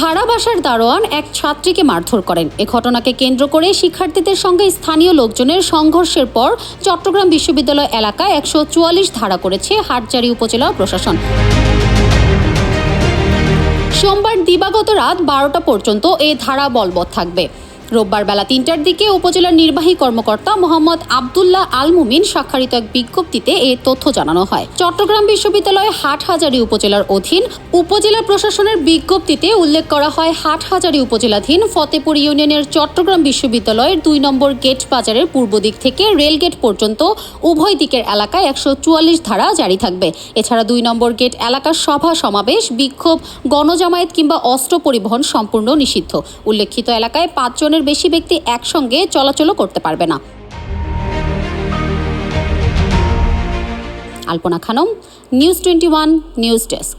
ভাড়া বাসার দারোয়ান এক ছাত্রীকে মারধর করেন। এ ঘটনাকে কেন্দ্র করে শিক্ষার্থীদের সঙ্গে স্থানীয় লোকজনের সংঘর্ষের পর চট্টগ্রাম বিশ্ববিদ্যালয় এলাকায় একশো চুয়াল্লিশ ধারা করেছে হাটজারি উপজেলা প্রশাসন। সোমবার দিবাগত রাত বারোটা পর্যন্ত এ ধারা বলবৎ থাকবে। রোববার বেলা তিনটার দিকে উপজেলার নির্বাহী কর্মকর্তা মোহাম্মদ আবদুল্লাহ আল মুমিন স্বাক্ষরিত এক বিজ্ঞপ্তিতে এ তথ্য জানানো হয়। চট্টগ্রাম বিশ্ববিদ্যালয় হাটহাজারী উপজেলার অধীন উপজেলা প্রশাসনের বিজ্ঞপ্তিতে উল্লেখ করা হয়, হাটহাজারী উপজেলাধীন ফতেপুর ইউনিয়নের চট্টগ্রাম বিশ্ববিদ্যালয়ের দুই নম্বর গেট বাজারের পূর্ব দিক থেকে রেলগেট পর্যন্ত উভয় দিকের এলাকায় একশো চুয়াল্লিশ ধারা জারি থাকবে। এছাড়া দুই নম্বর গেট এলাকার সভা সমাবেশ, বিক্ষোভ, গণজামায়াত কিংবা অস্ত্র পরিবহন সম্পূর্ণ নিষিদ্ধ। উল্লেখিত এলাকায় পাঁচজনের বেশি ব্যক্তি একসঙ্গে চলাচলও করতে পারবে না। Alpana Khanam news twenty one news desk